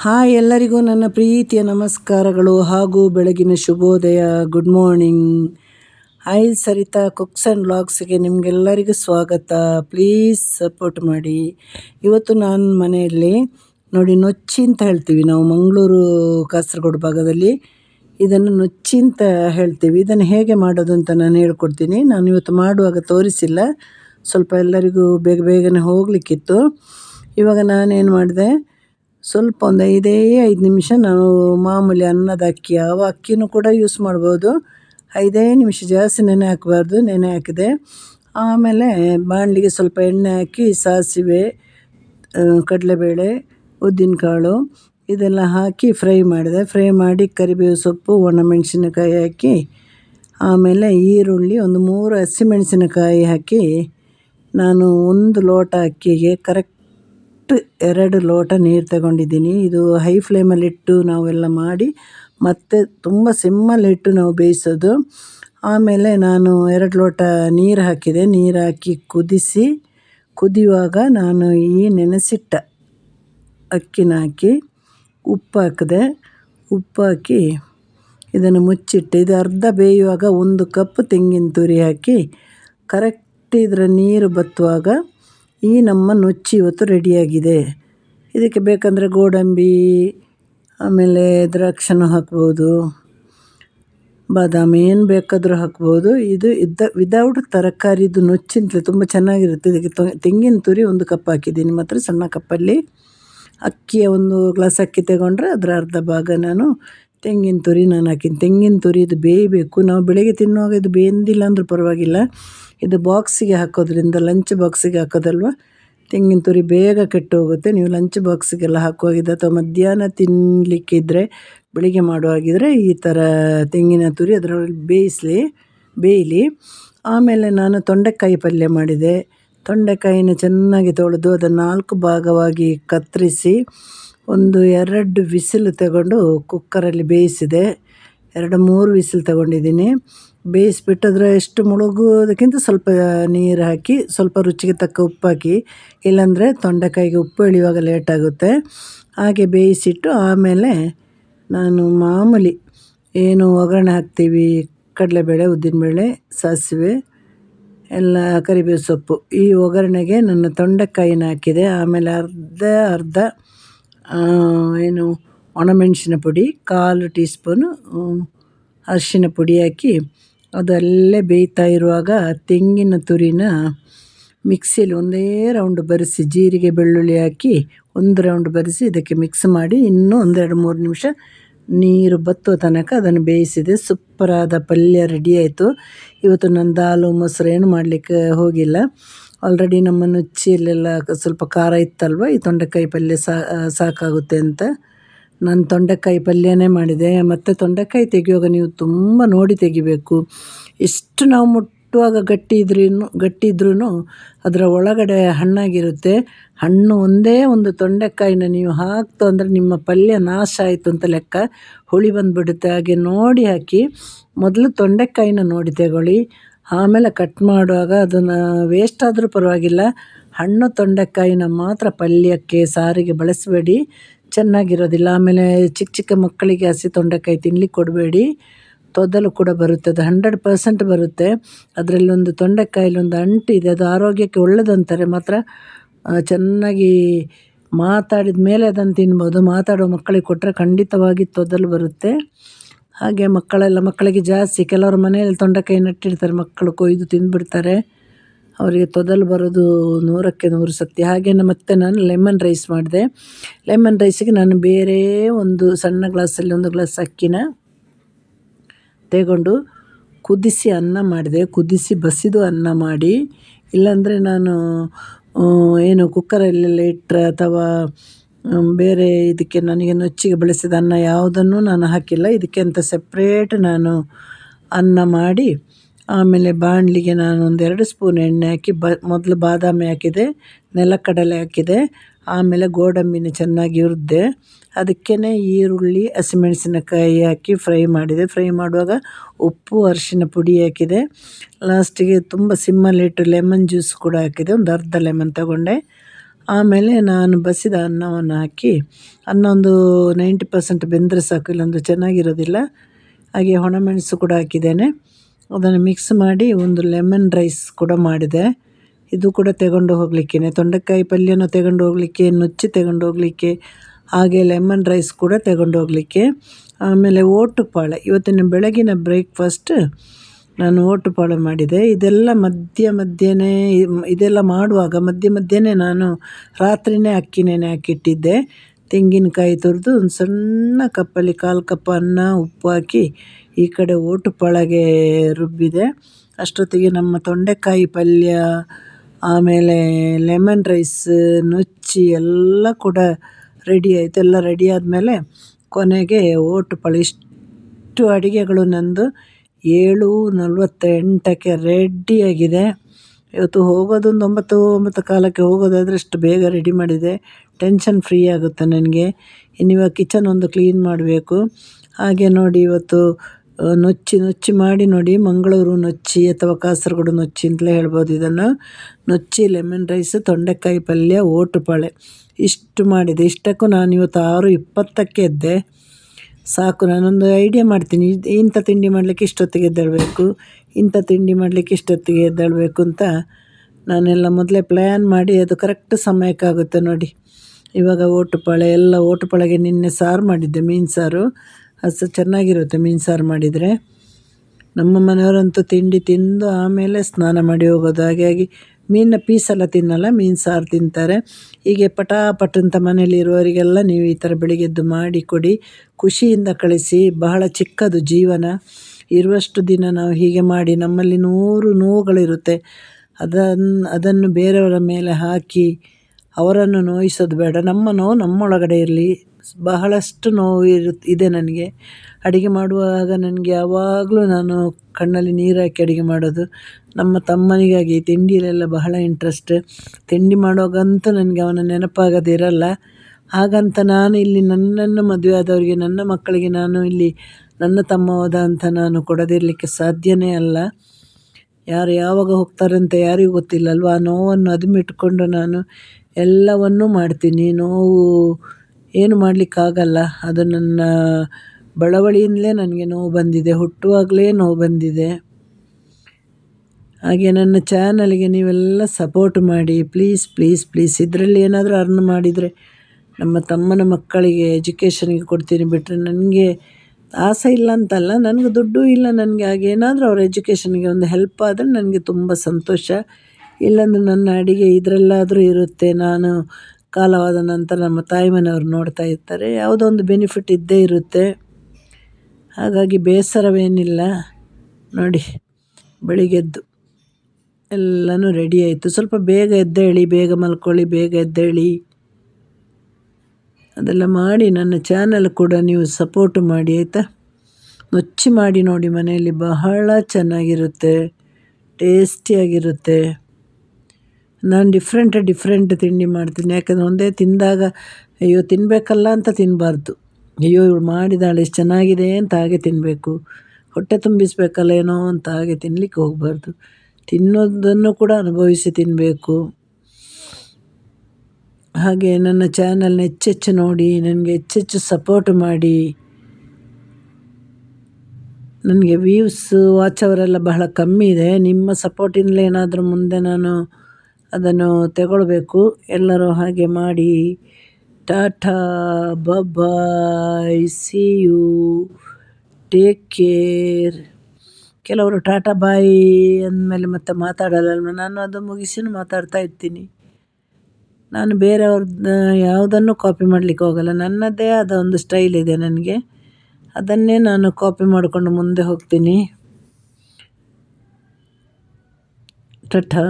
Hi ಎಲ್ಲರಿಗೂ ನನ್ನ ಪ್ರೀತಿಯ ನಮಸ್ಕಾರಗಳು ಹಾಗೂ ಬೆಳಗಿನ ಶುಭೋದಯ. Good morning hi Saritha cooks and ವ್ಲಾಗ್ಸ್ಗೆ ನಿಮಗೆಲ್ಲರಿಗೂ ಸ್ವಾಗತ. ಪ್ಲೀಸ್ ಸಪೋರ್ಟ್ ಮಾಡಿ. ಇವತ್ತು ನಾನು ಮನೆಯಲ್ಲಿ ನೋಡಿ ನೊಚ್ಚಿ ಅಂತ ಹೇಳ್ತೀವಿ ನಾವು ಮಂಗಳೂರು ಕಾಸರಗೋಡು ಭಾಗದಲ್ಲಿ. ಇದನ್ನು ನೊಚ್ಚಿ ಅಂತ ಹೇಳ್ತೀವಿ. ಇದನ್ನು ಹೇಗೆ ಮಾಡೋದು ಅಂತ ನಾನು ಹೇಳ್ಕೊಡ್ತೀನಿ. ನಾನು ಇವತ್ತು ಮಾಡುವಾಗ ತೋರಿಸಿಲ್ಲ. ಸ್ವಲ್ಪ ಎಲ್ಲರಿಗೂ ಬೇಗ ಬೇಗನೆ ಹೋಗಲಿಕ್ಕಿತ್ತು. ಇವಾಗ ನಾನೇನು ಮಾಡಿದೆ? ಸ್ವಲ್ಪ ಒಂದು ಐದೇ, ಐದು ನಿಮಿಷ ನಾವು ಮಾಮೂಲಿ ಅನ್ನದ ಅಕ್ಕಿ, ಯಾವ ಅಕ್ಕಿನೂ ಕೂಡ ಯೂಸ್ ಮಾಡ್ಬೋದು. ಐದೇ ನಿಮಿಷ ಜಾಸ್ತಿ ನೆನೆ ಹಾಕಬಾರ್ದು, ನೆನೆ ಹಾಕಿದೆ. ಆಮೇಲೆ ಬಾಣಲಿಗೆ ಸ್ವಲ್ಪ ಎಣ್ಣೆ ಹಾಕಿ, ಸಾಸಿವೆ ಕಡಲೆಬೇಳೆ, ಉದ್ದಿನಕಾಳು ಇದೆಲ್ಲ ಹಾಕಿ ಫ್ರೈ ಮಾಡಿದೆ. ಫ್ರೈ ಮಾಡಿ ಕರಿಬೇವು ಸೊಪ್ಪು ಒಣಮೆಣಸಿನಕಾಯಿ ಹಾಕಿ, ಆಮೇಲೆ ಈರುಳ್ಳಿ ಒಂದು ಮೂರು ಹಸಿಮೆಣಸಿನಕಾಯಿ ಹಾಕಿ ನಾನು ಒಂದು ಲೋಟ ಅಕ್ಕಿಗೆ ಕರೆಕ್ಟ್ ಎರಡು ಲೋಟ ನೀರು ತಗೊಂಡಿದ್ದೀನಿ. ಇದು ಹೈ ಫ್ಲೇಮಲ್ಲಿಟ್ಟು ನಾವೆಲ್ಲ ಮಾಡಿ, ಮತ್ತು ತುಂಬ ಸಿಮ್ಮಲ್ಲಿಟ್ಟು ನಾವು ಬೇಯಿಸೋದು. ಆಮೇಲೆ ನಾನು ಎರಡು ಲೋಟ ನೀರು ಹಾಕಿದೆ. ನೀರು ಹಾಕಿ ಕುದಿಸಿ, ಕುದಿಯುವಾಗ ನಾನು ಈ ನೆನೆಸಿಟ್ಟ ಅಕ್ಕಿನ ಹಾಕಿ ಉಪ್ಪು ಹಾಕಿದೆ. ಉಪ್ಪು ಹಾಕಿ ಇದನ್ನು ಮುಚ್ಚಿಟ್ಟು, ಇದು ಅರ್ಧ ಬೇಯುವಾಗ ಒಂದು ಕಪ್ ತೆಂಗಿನ ತುರಿ ಹಾಕಿ ಕರೆಕ್ಟ್ ಇದರ ನೀರು ಬತ್ತುವಾಗ ಈ ನಮ್ಮ ನುಚ್ಚಿ ಇವತ್ತು ರೆಡಿಯಾಗಿದೆ. ಇದಕ್ಕೆ ಬೇಕಂದರೆ ಗೋಡಂಬಿ, ಆಮೇಲೆ ದ್ರಾಕ್ಷಿನೂ ಹಾಕ್ಬೋದು. ಬಾದಾಮಿ ಏನು ಬೇಕಾದರೂ ಹಾಕ್ಬೋದು. ಇದು ಇದ್ದ ವಿದೌಟ್ ತರಕಾರಿದು ನುಚ್ಚಿಂತಲೇ ತುಂಬ ಚೆನ್ನಾಗಿರುತ್ತೆ. ಇದಕ್ಕೆ ತೆಂಗಿನ ತುರಿ ಒಂದು ಕಪ್ ಹಾಕಿದ್ದೀನಿ. ಮಾತ್ರ ಸಣ್ಣ ಕಪ್ಪಲ್ಲಿ. ಅಕ್ಕಿಯ ಒಂದು ಗ್ಲಾಸ್ ಅಕ್ಕಿ ತಗೊಂಡ್ರೆ ಅದರ ಅರ್ಧ ಭಾಗ ನಾನು ತೆಂಗಿನ ತುರಿ ನಾನು ಹಾಕಿನ ತೆಂಗಿನ ತುರಿ ಇದು ಬೇಯಬೇಕು. ನಾವು ಬೆಳಗ್ಗೆ ತಿನ್ನುವಾಗ ಇದು ಬೇಯ್ದಿಲ್ಲ ಅಂದರೂ ಪರವಾಗಿಲ್ಲ. ಇದು ಬಾಕ್ಸಿಗೆ ಹಾಕೋದ್ರಿಂದ ಲಂಚ್ ಬಾಕ್ಸಿಗೆ ಹಾಕೋದಲ್ವ? ತೆಂಗಿನ ತುರಿ ಬೇಗ ಕೆಟ್ಟು ಹೋಗುತ್ತೆ ನೀವು ಲಂಚ್ ಬಾಕ್ಸಿಗೆಲ್ಲ ಹಾಕುವಾಗಿದ್ದ ಅಥವಾ ಮಧ್ಯಾಹ್ನ ತಿನ್ನಲಿಕ್ಕಿದ್ರೆ ಬೆಳಿಗ್ಗೆ ಮಾಡುವಾಗಿದ್ದರೆ ಈ ಥರ ತೆಂಗಿನ ತುರಿ ಅದರಲ್ಲಿ ಬೇಯಿಸಲಿ, ಬೇಯಲಿ. ಆಮೇಲೆ ನಾನು ತೊಂಡೆಕಾಯಿ ಪಲ್ಯ ಮಾಡಿದೆ. ತೊಂಡೆಕಾಯಿನ ಚೆನ್ನಾಗಿ ತೊಳೆದು ಅದನ್ನು ನಾಲ್ಕು ಭಾಗವಾಗಿ ಕತ್ತರಿಸಿ ಒಂದು ಎರಡು ವಿಸಿಲ್ ತಗೊಂಡು ಕುಕ್ಕರಲ್ಲಿ ಬೇಯಿಸಿದೆ. ಎರಡು ಮೂರು ವಿಸಿಲ್ ತಗೊಂಡಿದ್ದೀನಿ. ಬೇಯಿಸಿಬಿಟ್ಟು ಅದರ ಎಷ್ಟು ಮುಳುಗೋದಕ್ಕಿಂತ ಸ್ವಲ್ಪ ನೀರು ಹಾಕಿ, ಸ್ವಲ್ಪ ರುಚಿಗೆ ತಕ್ಕ ಉಪ್ಪು ಹಾಕಿ, ಇಲ್ಲಾಂದರೆ ತೊಂಡೆಕಾಯಿಗೆ ಉಪ್ಪು ಇಳಿಯುವಾಗ ಲೇಟಾಗುತ್ತೆ ಹಾಗೆ ಬೇಯಿಸಿಟ್ಟು ಆಮೇಲೆ ನಾನು ಮಾಮೂಲಿ ಏನು ಒಗ್ಗರಣೆ ಹಾಕ್ತೀವಿ, ಕಡಲೆಬೇಳೆ, ಉದ್ದಿನಬೇಳೆ, ಸಾಸಿವೆ, ಎಲ್ಲ ಕರಿಬೇವು ಸೊಪ್ಪು. ಈ ಒಗ್ಗರಣೆಗೆ ನನ್ನ ತೊಂಡೆಕಾಯಿನ ಹಾಕಿದೆ. ಆಮೇಲೆ ಅರ್ಧ ಅರ್ಧ ಏನು ಒಣಮೆಣಸಿನ ಪುಡಿ, ಕಾಲು ಟೀ ಸ್ಪೂನು ಅರಿಶಿನ ಪುಡಿ ಹಾಕಿ ಅದಲ್ಲೇ ಬೇಯ್ತಾ ಇರುವಾಗ ತೆಂಗಿನ ತುರಿನ ಮಿಕ್ಸಿಲಿ ಒಂದೇ ರೌಂಡ್ ಬರೆಸಿ ಜೀರಿಗೆ, ಬೆಳ್ಳುಳ್ಳಿ ಹಾಕಿ ಒಂದು ರೌಂಡ್ ಬರೆಸಿ ಇದಕ್ಕೆ ಮಿಕ್ಸ್ ಮಾಡಿ ಇನ್ನೂ ಒಂದೆರಡು ಮೂರು ನಿಮಿಷ ನೀರು ಬತ್ತೋ ತನಕ ಅದನ್ನು ಬೇಯಿಸಿದೆ. ಸೂಪರಾದ ಪಲ್ಯ ರೆಡಿ ಆಯಿತು. ಇವತ್ತು ನಾನು ದಾಲು ಮೊಸರು ಏನು ಮಾಡಲಿಕ್ಕೆ ಹೋಗಿಲ್ಲ. ಆಲ್ರೆಡಿ ನಮ್ಮ ನುಚ್ಚಿಯಲ್ಲೆಲ್ಲ ಸ್ವಲ್ಪ ಖಾರ ಇತ್ತಲ್ವ? ಈ ತೊಂಡೆಕಾಯಿ ಪಲ್ಯ ಸಾಕಾಗುತ್ತೆ ಅಂತ. ನಾನು ತೊಂಡೆಕಾಯಿ ಪಲ್ಯನೇ ಮಾಡಿದೆ. ಮತ್ತು ತೊಂಡೆಕಾಯಿ ತೆಗೆಯುವಾಗ ನೀವು ತುಂಬ ನೋಡಿ ತೆಗಿಬೇಕು. ಎಷ್ಟು ನಾವು ಮುಟ್ಟುವಾಗ ಗಟ್ಟಿ ಇದ್ರೂ ಗಟ್ಟಿ ಇದ್ರೂ ಅದರ ಒಳಗಡೆ ಹಣ್ಣಾಗಿರುತ್ತೆ. ಹಣ್ಣು ಒಂದೇ ಒಂದು ತೊಂಡೆಕಾಯಿನ ನೀವು ಹಾಕ್ತು ಅಂದರೆ ನಿಮ್ಮ ಪಲ್ಯ ನಾಶ ಆಯಿತು ಅಂತ ಲೆಕ್ಕ ಹುಳಿ ಬಂದುಬಿಡುತ್ತೆ. ಹಾಗೆ ನೋಡಿ ಹಾಕಿ ಮೊದಲು ತೊಂಡೆಕಾಯಿನ ನೋಡಿ ತಗೊಳ್ಳಿ. ಆಮೇಲೆ ಕಟ್ ಮಾಡುವಾಗ ಅದನ್ನು ವೇಸ್ಟ್ ಆದರೂ ಪರವಾಗಿಲ್ಲ. ಹಣ್ಣು ತೊಂಡೆಕಾಯಿನ ಮಾತ್ರ ಪಲ್ಯಕ್ಕೆ, ಸಾರಿಗೆ ಬಳಸಬೇಡಿ. ಚೆನ್ನಾಗಿರೋದಿಲ್ಲ. ಆಮೇಲೆ ಚಿಕ್ಕ ಚಿಕ್ಕ ಮಕ್ಕಳಿಗೆ ಹಸಿ ತೊಂಡೆಕಾಯಿ ತಿನ್ಲಿಕ್ಕೆ ಕೊಡಬೇಡಿ. ತೊದಲು ಕೂಡ ಬರುತ್ತೆ. ಅದು ಹಂಡ್ರೆಡ್ ಪರ್ಸೆಂಟ್ ಬರುತ್ತೆ. ಅದರಲ್ಲಿ ಒಂದು ತೊಂಡೆಕಾಯಲ್ಲಿ ಒಂದು ಅಂಟು ಇದೆ. ಅದು ಆರೋಗ್ಯಕ್ಕೆ ಒಳ್ಳೆಯದಂತಾರೆ ಮಾತ್ರ ಚೆನ್ನಾಗಿ ಮಾತಾಡಿದ ಮೇಲೆ ಅದನ್ನು ತಿನ್ಬೋದು. ಮಾತಾಡೋ ಮಕ್ಕಳಿಗೆ ಕೊಟ್ಟರೆ ಖಂಡಿತವಾಗಿ ತೊದಲು ಬರುತ್ತೆ. ಹಾಗೆ ಮಕ್ಕಳೆಲ್ಲ, ಮಕ್ಕಳಿಗೆ ಜಾಸ್ತಿ ಕೆಲವ್ರ ಮನೆಯಲ್ಲಿ ತೊಂಡೆಕಾಯಿ ನೆಟ್ಟಿರ್ತಾರೆ ಮಕ್ಕಳು ಕೊಯ್ದು ತಿಂದುಬಿಡ್ತಾರೆ. ಅವರಿಗೆ ತೊದಲು ಬರೋದು ನೂರಕ್ಕೆ ನೂರು ಸತ್ಯ. ಹಾಗೆ ಮತ್ತೆ ನಾನು ಲೆಮನ್ ರೈಸ್ ಮಾಡಿದೆ. ಲೆಮನ್ ರೈಸಿಗೆ ನಾನು ಬೇರೆ ಒಂದು ಸಣ್ಣ ಗ್ಲಾಸಲ್ಲಿ ಒಂದು ಗ್ಲಾಸ್ ಅಕ್ಕಿನ ತಗೊಂಡು ಕುದಿಸಿ ಅನ್ನ ಮಾಡಿದೆ. ಕುದಿಸಿ ಬಸಿದು ಅನ್ನ ಮಾಡಿ. ಇಲ್ಲಾಂದರೆ ನಾನು ಏನು ಕುಕ್ಕರಲ್ಲೆಲ್ಲ ಇಟ್ಟರೆ ಅಥವಾ ಬೇರೆ ಇದಕ್ಕೆ ನನಗೆ ನುಚ್ಚಿಗೆ ಬಳಸಿದ ಅನ್ನ ಯಾವುದನ್ನು ನಾನು ಹಾಕಿಲ್ಲ. ಇದಕ್ಕೆ ಅಂತ ಸಪ್ರೇಟ್ ನಾನು ಅನ್ನ ಮಾಡಿ, ಆಮೇಲೆ ಬಾಣಲಿಗೆ ನಾನು ಒಂದೆರಡು ಸ್ಪೂನ್ ಎಣ್ಣೆ ಹಾಕಿ ಬ, ಮೊದಲು ಬಾದಾಮಿ ಹಾಕಿದೆ, ನೆಲಕಡಲೆ ಹಾಕಿದೆ, ಆಮೇಲೆ ಗೋಡಂಬಿನ ಚೆನ್ನಾಗಿ ಹುರಿದೆ ಅದಕ್ಕೇ ಈರುಳ್ಳಿ, ಹಸಿಮೆಣಸಿನಕಾಯಿ ಹಾಕಿ ಫ್ರೈ ಮಾಡಿದೆ. ಫ್ರೈ ಮಾಡುವಾಗ ಉಪ್ಪು, ಅರಿಶಿನ ಪುಡಿ ಹಾಕಿದೆ. ಲಾಸ್ಟಿಗೆ ತುಂಬ ಸಿಮ್ಮಲ್ಲಿಟ್ಟು ಲೆಮನ್ ಜ್ಯೂಸ್ ಕೂಡ ಹಾಕಿದೆ. ಒಂದು ಅರ್ಧ ಲೆಮನ್ ತಗೊಂಡೆ. ಆಮೇಲೆ ನಾನು ಬಸಿದ ಅನ್ನವನ್ನು ಹಾಕಿ ಅನ್ನ ಒಂದು ನೈಂಟಿ ಪರ್ಸೆಂಟ್ ಬೆಂದರೆ ಸಾಕು ಇಲ್ಲೊಂದು ಚೆನ್ನಾಗಿರೋದಿಲ್ಲ. ಹಾಗೆ ಒಣಮೆಣಸು ಕೂಡ ಹಾಕಿದ್ದೇನೆ. ಅದನ್ನು ಮಿಕ್ಸ್ ಮಾಡಿ ಒಂದು ಲೆಮನ್ ರೈಸ್ ಕೂಡ ಮಾಡಿದೆ. ಇದು ಕೂಡ ತಗೊಂಡು ಹೋಗಲಿಕ್ಕೆ ತೊಂಡೆಕಾಯಿ ಪಲ್ಯನ ತಗೊಂಡು ಹೋಗಲಿಕ್ಕೆ, ನುಚ್ಚಿ ತಗೊಂಡು ಹೋಗಲಿಕ್ಕೆ, ಹಾಗೆ ಲೆಮನ್ ರೈಸ್ ಕೂಡ ತಗೊಂಡು ಹೋಗಲಿಕ್ಕೆ. ಆಮೇಲೆ ಓಟುಪಾಳೆ ಇವತ್ತಿನ ಬೆಳಗಿನ ಬ್ರೇಕ್ಫಾಸ್ಟ್ ನಾನು ಓಟುಪಾಳೆ ಮಾಡಿದೆ. ಇದೆಲ್ಲ ಮಧ್ಯ ಮಧ್ಯನೇ, ಇದೆಲ್ಲ ಮಾಡುವಾಗ ಮಧ್ಯ ಮಧ್ಯನೇ ನಾನು ರಾತ್ರಿಯೇ ಅಕ್ಕಿ ನೆನೆ ಹಾಕಿಟ್ಟಿದ್ದೆ. ತೆಂಗಿನಕಾಯಿ ತುರಿದು ಒಂದು ಸಣ್ಣ ಕಪ್ಪಲ್ಲಿ ಕಾಲು ಕಪ್ಪ ಅನ್ನ, ಉಪ್ಪು ಹಾಕಿ ಈ ಕಡೆ ಓಟುಪಾಳೆಗೆ ರುಬ್ಬಿದೆ. ಅಷ್ಟೊತ್ತಿಗೆ ನಮ್ಮ ತೊಂಡೆಕಾಯಿ ಪಲ್ಯ, ಆಮೇಲೆ ಲೆಮನ್ ರೈಸ್ ನುಚ್ಚಿ ಎಲ್ಲ ಕೂಡ ರೆಡಿ ಆಯಿತು. ಎಲ್ಲ ರೆಡಿ ಆದಮೇಲೆ ಕೊನೆಗೆ ಓಟುಪಾಳೆ ಇಷ್ಟು ಅಡುಗೆಗಳು ನಂದು. ಏಳು ನಲ್ವತ್ತೆಂಟಕ್ಕೆ ರೆಡಿಯಾಗಿದೆ. ಇವತ್ತು ಹೋಗೋದೊಂದು ಒಂಬತ್ತು ಒಂಬತ್ತು ಕಾಲಕ್ಕೆ ಹೋಗೋದಾದರೆ ಅಷ್ಟು ಬೇಗ ರೆಡಿ ಮಾಡಿದೆ. ಟೆನ್ಷನ್ ಫ್ರೀ ಆಗುತ್ತೆ ನನಗೆ. ಇನ್ನು ಇವಾಗ ಕಿಚನ್ ಒಂದು ಕ್ಲೀನ್ ಮಾಡಬೇಕು. ಹಾಗೆ ನೋಡಿ ಇವತ್ತು ನೊಚ್ಚಿ ನೊಚ್ಚಿ ಮಾಡಿ ನೋಡಿ ಮಂಗಳೂರು ನೊಚ್ಚಿ ಅಥವಾ ಕಾಸರಗೋಡು ನೊಚ್ಚಿ ಅಂತಲೇ ಹೇಳ್ಬೋದು ಇದನ್ನು. ನೊಚ್ಚಿ ಲೆಮನ್ ರೈಸ್ ತೊಂಡೆಕಾಯಿ ಪಲ್ಯ ಓಟುಪಾಳೆ ಇಷ್ಟು ಮಾಡಿದೆ. ಇಷ್ಟಕ್ಕೂ ನಾನು ಇವತ್ತು ಆರು ಇಪ್ಪತ್ತಕ್ಕೆ ಎದ್ದೆ. ಸಾಕು, ನಾನೊಂದು ಐಡಿಯಾ ಮಾಡ್ತೀನಿ. ಇಂಥ ತಿಂಡಿ ಮಾಡಲಿಕ್ಕೆ ಇಷ್ಟೊತ್ತಿಗೆ ಎದ್ದೇಳಬೇಕು, ಇಂಥ ತಿಂಡಿ ಮಾಡಲಿಕ್ಕೆ ಇಷ್ಟೊತ್ತಿಗೆ ಎದ್ದೇಳಬೇಕು ಅಂತ ನಾನೆಲ್ಲ ಮೊದಲೇ ಪ್ಲ್ಯಾನ್ ಮಾಡಿ ಅದು ಕರೆಕ್ಟ್ ಸಮಯಕ್ಕಾಗುತ್ತೆ ನೋಡಿ. ಇವಾಗ ಓಟುಪಾಳೆ, ಎಲ್ಲ ಓಟುಪಾಳೆಗೆ ನಿನ್ನೆ ಸಾರು ಮಾಡಿದ್ದೆ, ಮೀನು ಸಾರು. ಅದು ಚೆನ್ನಾಗಿರುತ್ತೆ ಮೀನು ಸಾರು ಮಾಡಿದರೆ. ನಮ್ಮ ಮನೆಯವರಂತೂ ತಿಂಡಿ ತಿಂದು ಆಮೇಲೆ ಸ್ನಾನ ಮಾಡಿ ಹೋಗೋದು. ಹಾಗಾಗಿ ಮೀನಿನ ಪೀಸೆಲ್ಲ ತಿನ್ನಲ್ಲ, ಮೀನು ಸಾರು ತಿಂತಾರೆ. ಹೀಗೆ ಪಟಾಪಟ್ ಅಂತ ಮನೇಲಿರುವವರಿಗೆಲ್ಲ ನೀವು ಈ ಥರ ಬೆಳಿಗ್ಗೆದ್ದು ಮಾಡಿ ಕೊಡಿ, ಖುಷಿಯಿಂದ ಕಳಿಸಿ. ಬಹಳ ಚಿಕ್ಕದು ಜೀವನ. ಇರುವಷ್ಟು ದಿನ ನಾವು ಹೀಗೆ ಮಾಡಿ ನಮ್ಮಲ್ಲಿ ನೂರು ನೋವುಗಳಿರುತ್ತೆ. ಅದನ್ನು ಅದನ್ನು ಬೇರೆಯವರ ಮೇಲೆ ಹಾಕಿ ಅವರನ್ನು ನೋಯಿಸೋದು ಬೇಡ. ನಮ್ಮ ನೋವು ನಮ್ಮೊಳಗಡೆ ಇರಲಿ. ಬಹಳಷ್ಟು ನೋವು ಇರು ಇದೆ ನನಗೆ. ಅಡುಗೆ ಮಾಡುವಾಗ ನನಗೆ ಯಾವಾಗಲೂ ನಾನು ಕಣ್ಣಲ್ಲಿ ನೀರು ಹಾಕಿ ಅಡುಗೆ ಮಾಡೋದು. ನಮ್ಮ ತಮ್ಮನಿಗಾಗಿ ತಿಂಡಿಯಲ್ಲೆಲ್ಲ ಬಹಳ ಇಂಟ್ರೆಸ್ಟ್ ತಿಂಡಿ ಮಾಡುವಾಗಂತೂ ನನಗೆ ಅವನ ನೆನಪಾಗದೇ ಇರಲ್ಲ. ಹಾಗಂತ ನಾನು ಇಲ್ಲಿ ನನ್ನನ್ನು ಮದುವೆ ಆದವರಿಗೆ, ನನ್ನ ಮಕ್ಕಳಿಗೆ ನಾನು ಇಲ್ಲಿ ನನ್ನ ತಮ್ಮ ಅಂತ ನಾನು ಕೊಡದಿರಲಿಕ್ಕೆ ಸಾಧ್ಯವೇ ಅಲ್ಲ. ಯಾರು ಯಾವಾಗ ಹೋಗ್ತಾರೆ ಅಂತ ಯಾರಿಗೂ ಗೊತ್ತಿಲ್ಲ ಅಲ್ವಾ? ಆ ನೋವನ್ನು ಅದುಮಿಟ್ಕೊಂಡು ನಾನು ಎಲ್ಲವನ್ನೂ ಮಾಡ್ತೀನಿ. ನೋವು ಏನು ಮಾಡಲಿಕ್ಕಾಗಲ್ಲ. ಅದು ನನ್ನ ಬಳವಳಿಯಿಂದಲೇ ನನಗೆ ನೋವು ಬಂದಿದೆ. ಹುಟ್ಟುವಾಗಲೇ ನೋವು ಬಂದಿದೆ. ಹಾಗೆ ನನ್ನ ಚಾನಲ್ಗೆ ನೀವೆಲ್ಲ ಸಪೋರ್ಟ್ ಮಾಡಿ. Please please please. ಇದರಲ್ಲಿ ಏನಾದರೂ ಅರ್ನ್ ಮಾಡಿದರೆ ನಮ್ಮ ತಮ್ಮನ ಮಕ್ಕಳಿಗೆ ಎಜುಕೇಷನ್ಗೆ ಕೊಡ್ತೀನಿ ಬಿಟ್ಟರೆ ನನಗೆ ಆಸೆ ಇಲ್ಲ ಅಂತಲ್ಲ. ನನಗೆ ದುಡ್ಡು ಇಲ್ಲ ನನಗೆ. ಹಾಗೇನಾದರೂ ಅವ್ರ ಎಜುಕೇಷನ್ಗೆ ಒಂದು ಹೆಲ್ಪ್ ಆದರೆ ನನಗೆ ತುಂಬ ಸಂತೋಷ. ಇಲ್ಲಾಂದರೆ ನನ್ನ ಅಡಿಗೆ ಇದರಲ್ಲಾದರೂ ಇರುತ್ತೆ. ನಾನು ಕಾಲವಾದ ನಂತರ ನಮ್ಮ ತಾಯಿ ಮನೆಯವರು ನೋಡ್ತಾ ಇರ್ತಾರೆ. ಯಾವುದೋ ಒಂದು ಬೆನಿಫಿಟ್ ಇದ್ದೇ ಇರುತ್ತೆ. ಹಾಗಾಗಿ ಬೇಸರವೇನಿಲ್ಲ. ನೋಡಿ, ಬೆಳಿಗ್ಗೆದ್ದು ಎಲ್ಲನೂ ರೆಡಿ ಆಯಿತು. ಸ್ವಲ್ಪ ಬೇಗ ಎದ್ದೇಳಿ, ಬೇಗ ಮಲ್ಕೊಳ್ಳಿ, ಬೇಗ ಎದ್ದೇಳಿ. ಅದೆಲ್ಲ ಮಾಡಿ ನನ್ನ ಚಾನಲ್ ಕೂಡ ನೀವು ಸಪೋರ್ಟ್ ಮಾಡಿ, ಆಯಿತಾ? ನೊಚ್ಚಿ ಮಾಡಿ ನೋಡಿ ಮನೆಯಲ್ಲಿ. ಬಹಳ ಚೆನ್ನಾಗಿರುತ್ತೆ. ಟೇಸ್ಟಿಯಾಗಿರುತ್ತೆ ನಾನು ಡಿಫ್ರೆಂಟ್ ಡಿಫ್ರೆಂಟ್ ತಿಂಡಿ ಮಾಡ್ತೀನಿ. ಯಾಕಂದರೆ ಒಂದೇ ತಿಂದಾಗ, ಅಯ್ಯೋ ತಿನ್ನಬೇಕಲ್ಲ ಅಂತ ತಿನ್ನಬಾರ್ದು ಅಯ್ಯೋ, ಇವಳು ಮಾಡಿದಾಳೆ ಎಷ್ಟು ಚೆನ್ನಾಗಿದೆ ಅಂತ ಹಾಗೆ ತಿನ್ನಬೇಕು ಹೊಟ್ಟೆ ತುಂಬಿಸಬೇಕಲ್ಲ ಏನೋ ಅಂತ ಹಾಗೆ ತಿನ್ನಲಿಕ್ಕೆ ಹೋಗಬಾರ್ದು. ತಿನ್ನೋದನ್ನು ಕೂಡ ಅನುಭವಿಸಿ ತಿನ್ನಬೇಕು ಹಾಗೆ ನನ್ನ ಚಾನಲ್ನ ಹೆಚ್ಚೆಚ್ಚು ನೋಡಿ, ನನಗೆ ಹೆಚ್ಚೆಚ್ಚು ಸಪೋರ್ಟ್ ಮಾಡಿ. ನನಗೆ ವ್ಯೂಸ್ ವಾಚ್ ಅವರೆಲ್ಲ ಬಹಳ ಕಮ್ಮಿ ಇದೆ. ನಿಮ್ಮ ಸಪೋರ್ಟಿಂದಲೇ ಏನಾದರೂ ಮುಂದೆ ನಾನು ಅದನ್ನು ತಗೊಳ್ಬೇಕು. ಎಲ್ಲರೂ ಹಾಗೆ ಮಾಡಿ. Tata bye bye see you, take care. ಕೆಲವರು ಟಾಟಾ ಬಾಯ್ ಅಂದಮೇಲೆ ಮತ್ತೆ ಮಾತಾಡಲ್ಲ ನಾನು ಅದು ಮುಗಿಸಿನೂ ಮಾತಾಡ್ತಾ ಇರ್ತೀನಿ. ನಾನು ಬೇರೆಯವ್ರದ್ದು ಯಾವುದನ್ನು ಕಾಪಿ ಮಾಡಲಿಕ್ಕೆ ಹೋಗಲ್ಲ. ನನ್ನದೇ ಆದ ಒಂದು ಸ್ಟೈಲ್ ಇದೆ ನನಗೆ. ಅದನ್ನೇ ನಾನು ಕಾಪಿ ಮಾಡಿಕೊಂಡು ಮುಂದೆ ಹೋಗ್ತೀನಿ. ಟಟಾ.